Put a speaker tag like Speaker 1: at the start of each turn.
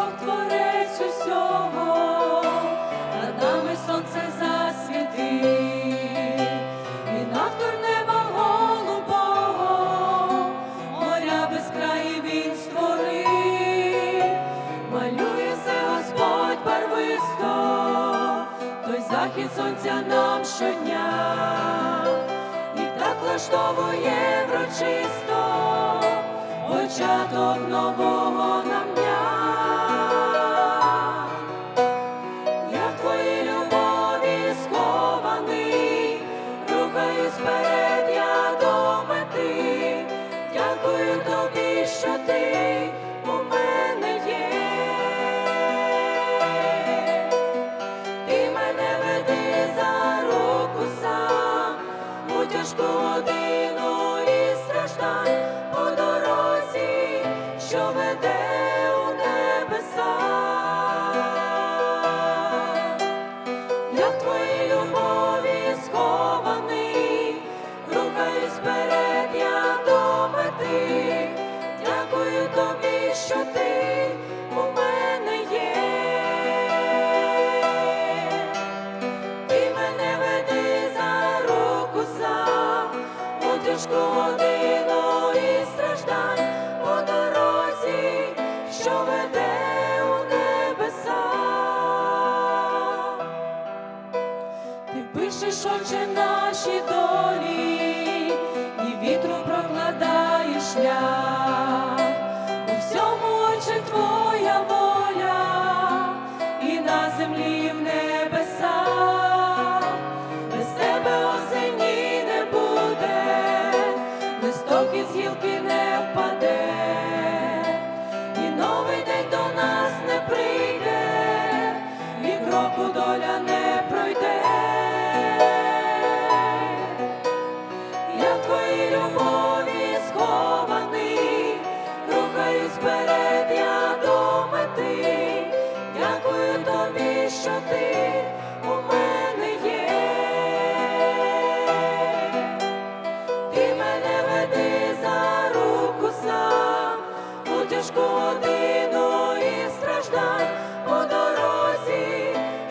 Speaker 1: Бог творець над нами сонце засвітив, і навкруг неба голубого, моря безкраї він створив, малює все Господь барвисто, той захід сонця нам щодня, і так влаштовує врочисто початок нового нам дня. Годину і по дорозі, що веде у небеса. Я твоїй любові схований, рухаюсь вперед, мети. Годину і по дорозі, що веде у небеса. Ти пишеш очі наші долі, і вітру прокладаєш шлях. У всьому очі твоя і доля не пройде. Я в твоїй любові схований, рухаюсь вперед, я до мети. Дякую тобі, що ти у мене є. Ти мене веди за руку сам у тяжку годину